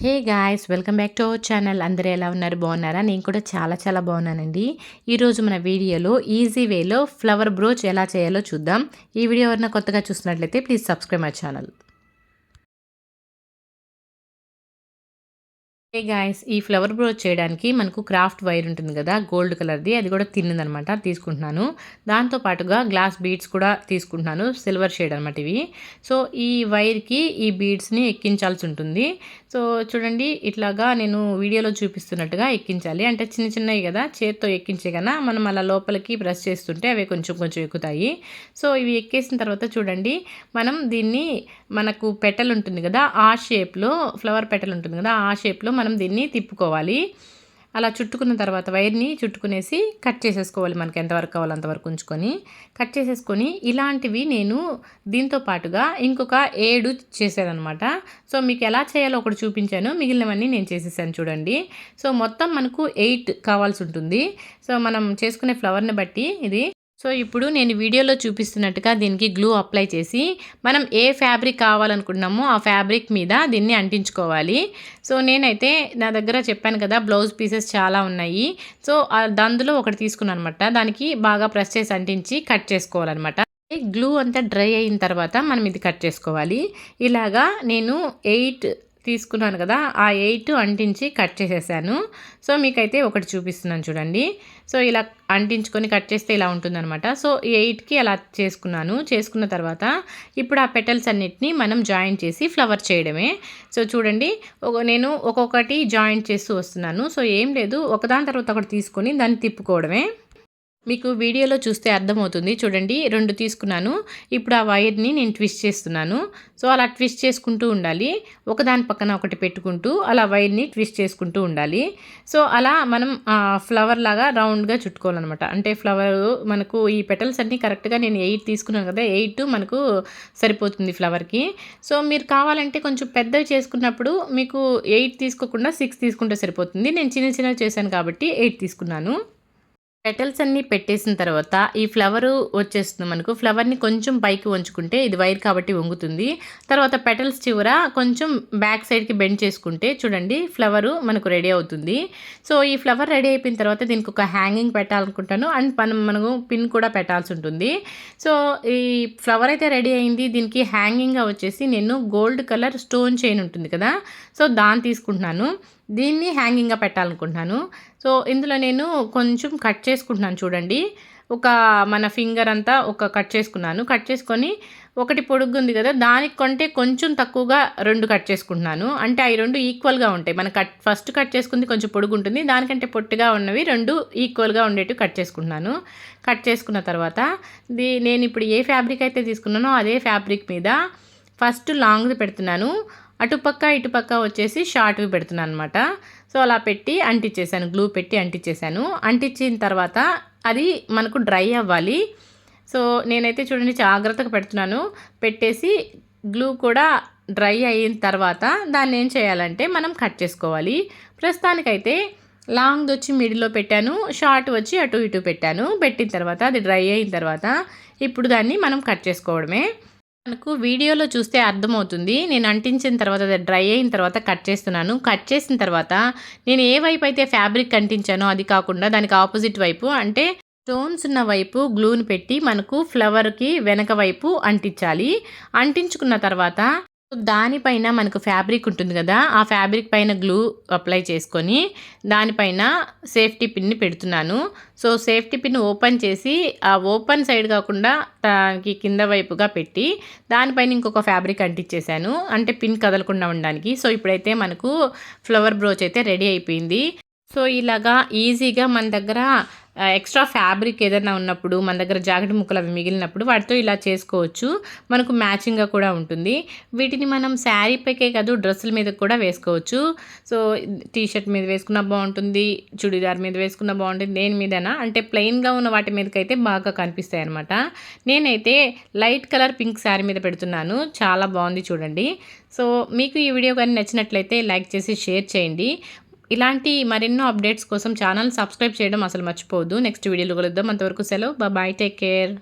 Hey guys welcome back to our channel. అందరూ ఎలా ఉన్నారు? బాగున్నారా? నేను కూడా చాలా చాలా బాగున్నానండి. ఈరోజు మన వీడియోలో ఈజీ వేలో ఫ్లవర్ బ్రోచ్ ఎలా చేయాలో చూద్దాం. ఈ వీడియో ఎవరైనా కొత్తగా చూసినట్లయితే please subscribe my channel. Hey guys ఈ ఫ్లవర్ బ్రోచ్ చేయడానికి మనకు క్రాఫ్ట్ వైర్ ఉంటుంది కదా గోల్డ్ కలర్ది అది కూడా తిన్నదనమాట తీసుకుంటున్నాను. దాంతో పాటుగా గ్లాస్ బీడ్స్ కూడా తీసుకుంటున్నాను సిల్వర్ షేడ్ అనమాట ఇవి. సో ఈ వైర్కి ఈ బీడ్స్ని ఎక్కించాల్సి ఉంటుంది. సో చూడండి ఇట్లాగా నేను వీడియోలో చూపిస్తున్నట్టుగా ఎక్కించాలి. అంటే చిన్న చిన్నవి కదా చేత్తో ఎక్కించే కన్నా మనం అలా లోపలికి ప్రెస్ చేస్తుంటే అవి కొంచెం కొంచెం ఎక్కుతాయి. సో ఇవి ఎక్కేసిన తర్వాత చూడండి మనం దీన్ని మనకు పెటల్ ఉంటుంది కదా ఆ షేప్లో ఫ్లవర్ పెటల్ ఉంటుంది కదా ఆ షేప్లో మనం దీన్ని తిప్పుకోవాలి. అలా చుట్టుకున్న తర్వాత వైర్ని చుట్టుకునేసి కట్ చేసేసుకోవాలి మనకి ఎంతవరకు కావాలో అంతవరకు ఉంచుకొని. కట్ చేసేసుకొని ఇలాంటివి నేను దీంతో పాటుగా ఇంకొక ఏడు చేసేదనమాట సో మీకు ఎలా చేయాలో ఒకటి చూపించాను. మిగిలినవన్నీ నేను చేసేసాను చూడండి. సో మొత్తం మనకు ఎయిట్ కావాల్సి ఉంటుంది. సో మనం చేసుకునే ఫ్లవర్ని బట్టి ఇది సో ఇప్పుడు నేను వీడియోలో చూపిస్తున్నట్టుగా దీనికి గ్లూ అప్లై చేసి మనం ఏ ఫ్యాబ్రిక్ కావాలనుకుంటున్నామో ఆ ఫ్యాబ్రిక్ మీద దీన్ని అంటించుకోవాలి. సో నేనైతే నా దగ్గర చెప్పాను కదా బ్లౌజ్ పీసెస్ చాలా ఉన్నాయి. సో అందులో ఒకటి తీసుకున్నాను అనమాట దానికి బాగా ప్రెస్ చేసి అంటించి కట్ చేసుకోవాలన్నమాట. గ్లూ అంతా డ్రై అయిన తర్వాత మనం ఇది కట్ చేసుకోవాలి. ఇలాగా నేను ఎయిట్ తీసుకున్నాను కదా ఆ ఎయిట్ అంటించి కట్ చేసేసాను. సో మీకైతే ఒకటి చూపిస్తున్నాను చూడండి. సో ఇలా అంటించుకొని కట్ చేస్తే ఇలా ఉంటుందన్నమాట. సో ఎయిట్కి అలా చేసుకున్నాను. చేసుకున్న తర్వాత ఇప్పుడు ఆ పెటల్స్ అన్నిటిని మనం జాయింట్ చేసి ఫ్లవర్ చేయడమే. సో చూడండి నేను ఒక్కొక్కటి జాయింట్ చేస్తూ వస్తున్నాను. సో ఏం లేదు ఒకదాని తర్వాత ఒకటి తీసుకొని దాన్ని తిప్పుకోవడమే. మీకు వీడియోలో చూస్తే అర్థమవుతుంది. చూడండి రెండు తీసుకున్నాను. ఇప్పుడు ఆ వైర్ని నేను ట్విస్ట్ చేస్తున్నాను. సో అలా ట్విస్ట్ చేసుకుంటూ ఉండాలి. ఒకదాని పక్కన ఒకటి పెట్టుకుంటూ అలా వైర్ని ట్విస్ట్ చేసుకుంటూ ఉండాలి. సో అలా మనం ఫ్లవర్ లాగా రౌండ్గా చుట్టుకోవాలన్నమాట. అంటే ఫ్లవర్ మనకు ఈ పెటల్స్ అన్నీ కరెక్ట్గా నేను ఎయిట్ తీసుకున్నాను కదా ఎయిట్ మనకు సరిపోతుంది ఫ్లవర్కి. సో మీరు కావాలంటే కొంచెం పెద్దవి చేసుకున్నప్పుడు మీకు ఎయిట్ తీసుకోకుండా సిక్స్ తీసుకుంటే సరిపోతుంది. నేను చిన్న చిన్నవి చేశాను కాబట్టి ఎయిట్ తీసుకున్నాను. పెటల్స్ అన్నీ పెట్టేసిన తర్వాత ఈ ఫ్లవర్ వచ్చేస్తుంది మనకు. ఫ్లవర్ని కొంచెం పైకి వంచుకుంటే ఇది వైర్ కాబట్టి వంగుతుంది. తర్వాత పెటల్స్ చివర కొంచెం బ్యాక్ సైడ్కి బెండ్ చేసుకుంటే చూడండి ఫ్లవరు మనకు రెడీ అవుతుంది. సో ఈ ఫ్లవర్ రెడీ అయిపోయిన తర్వాత దీనికి ఒక హ్యాంగింగ్ పెట్టాలనుకుంటాను. అండ్ మనం మనకు పిన్ కూడా పెట్టాల్సి ఉంటుంది. సో ఈ ఫ్లవర్ అయితే రెడీ అయింది. దీనికి హ్యాంగింగ్గా వచ్చేసి నేను గోల్డ్ కలర్ స్టోన్ చైన్ ఉంటుంది కదా. సో దాన్ని తీసుకుంటున్నాను. దీన్ని హ్యాంగింగ్గా పెట్టాలనుకుంటున్నాను. సో ఇందులో నేను కొంచెం కట్ చేసుకుంటున్నాను చూడండి. ఒక మన ఫింగర్ అంతా ఒక కట్ చేసుకున్నాను. కట్ చేసుకొని ఒకటి పొడుగు ఉంది కదా దానికి కొంటే కొంచెం తక్కువగా రెండు కట్ చేసుకుంటున్నాను. అంటే అవి రెండు ఈక్వల్గా ఉంటాయి. మన కట్ ఫస్ట్ కట్ చేసుకుంది కొంచెం పొడుగు ఉంటుంది. దానికంటే పొట్టిగా ఉన్నవి రెండు ఈక్వల్గా ఉండేటివి కట్ చేసుకుంటున్నాను. కట్ చేసుకున్న తర్వాత దీ నేను ఇప్పుడు ఏ ఫ్యాబ్రిక్ అయితే తీసుకున్నానో అదే ఫ్యాబ్రిక్ మీద ఫస్ట్ లాంగ్ది పెడుతున్నాను. అటుపక్క ఇటుపక్క వచ్చేసి షార్ట్వి పెడుతున్నాను అనమాట సో అలా పెట్టి అంటించేసాను గ్లూ పెట్టి అంటించేసాను అంటించిన తర్వాత అది మనకు డ్రై అవ్వాలి. సో నేనైతే చూడండి జాగ్రత్తగా పెడుతున్నాను. పెట్టేసి గ్లూ కూడా డ్రై అయిన తర్వాత దాన్ని ఏం చేయాలంటే మనం కట్ చేసుకోవాలి. ప్రస్తుతానికైతే లాంగ్ వచ్చి మిడిల్లో పెట్టాను షార్ట్ వచ్చి అటు ఇటు పెట్టాను. పెట్టిన తర్వాత అది డ్రై అయిన తర్వాత ఇప్పుడు దాన్ని మనం కట్ చేసుకోవడమే. మనకు వీడియోలో చూస్తే అర్థమవుతుంది. నేను అంటించిన తర్వాత అది డ్రై అయిన తర్వాత కట్ చేస్తున్నాను. కట్ చేసిన తర్వాత నేను ఏ వైపు అయితే ఫ్యాబ్రిక్ అంటించానో అది కాకుండా దానికి ఆపోజిట్ వైపు అంటే స్టోన్స్ ఉన్న వైపు గ్లూని పెట్టి మనకు ఫ్లవర్కి వెనక వైపు అంటించాలి. అంటించుకున్న తర్వాత దానిపైన మనకు ఫ్యాబ్రిక్ ఉంటుంది కదా ఆ ఫ్యాబ్రిక్ పైన గ్లూ అప్లై చేసుకొని దానిపైన సేఫ్టీ పిన్ని పెడుతున్నాను. సో సేఫ్టీ పిన్ ఓపెన్ చేసి ఆ ఓపెన్ సైడ్ కాకుండా దానికి కింద వైపుగా పెట్టి దానిపైన ఇంకొక ఫ్యాబ్రిక్ అంటించేసాను అంటే పిన్ కదలకుండా ఉండడానికి. సో ఇప్పుడైతే మనకు ఫ్లవర్ బ్రోచ్ అయితే రెడీ అయిపోయింది. సో ఇలాగా ఈజీగా మన దగ్గర ఎక్స్ట్రా ఫ్యాబ్రిక్ ఏదైనా ఉన్నప్పుడు మన దగ్గర జాకెట్ ముక్కలు అవి మిగిలినప్పుడు వాటితో ఇలా చేసుకోవచ్చు. మనకు మ్యాచింగ్గా కూడా ఉంటుంది. వీటిని మనం శారీ పైకే కాదు డ్రెస్సుల మీద కూడా వేసుకోవచ్చు. సో టీషర్ట్ మీద వేసుకున్న బాగుంటుంది చుడిదార్ మీద వేసుకున్న బాగుంటుంది దేని మీదైనా. అంటే ప్లెయిన్గా ఉన్న వాటి మీదకైతే బాగా కనిపిస్తాయి అనమాట నేనైతే లైట్ కలర్ పింక్ శారీ మీద పెడుతున్నాను. చాలా బాగుంది చూడండి. సో మీకు ఈ వీడియో కానీ నచ్చినట్లయితే లైక్ చేసి షేర్ చేయండి. ఇలాంటి మరెన్నో అప్డేట్స్ కోసం ఛానల్ సబ్స్క్రైబ్ చేయడం అసలు మర్చిపోవద్దు. నెక్స్ట్ వీడియోలో కలుద్దాం. అంతవరకు సెలవు. Bye take care